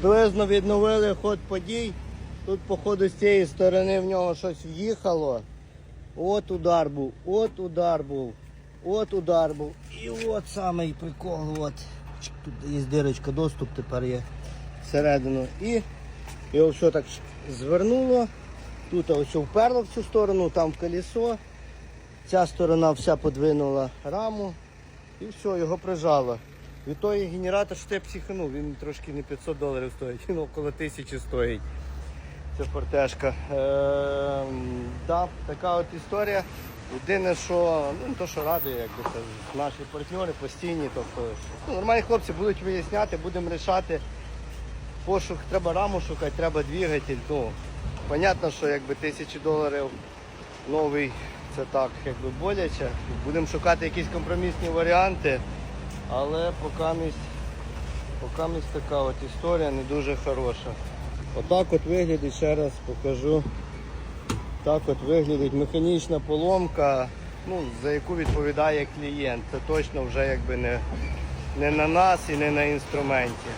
Приблизно відновили ход подій. Тут, походу, з цієї сторони в нього щось в'їхало. От удар був, от удар був, от удар був. І от самий прикол. От. Тут є дирочка, доступ тепер є всередину. І його все так звернуло. Тут ось вперло в цю сторону, там в колесо. Ця сторона вся подвинула раму і все, його прижало. Від той генератор, що я психанув, він трошки не 500 доларів стоїть, він около тисячі стоїть. Це фортешка. Ем, да, така от історія. Єдине, що ну, то, що радує, якби це наші партнери постійні. Тобто, ну, нормальні хлопці будуть виясняти, будемо рішати. Пошук, треба раму шукати, треба двигатель. Ну, понятно, що якби тисячі доларів новий це так, якби боляче. Будемо шукати якісь компромісні варіанти, але поки місць, така от історія не дуже хороша. Отак от виглядить, ще раз покажу. Так от виглядить механічна поломка, ну, за яку відповідає клієнт. Це точно вже якби не, не на нас і не на інструменті.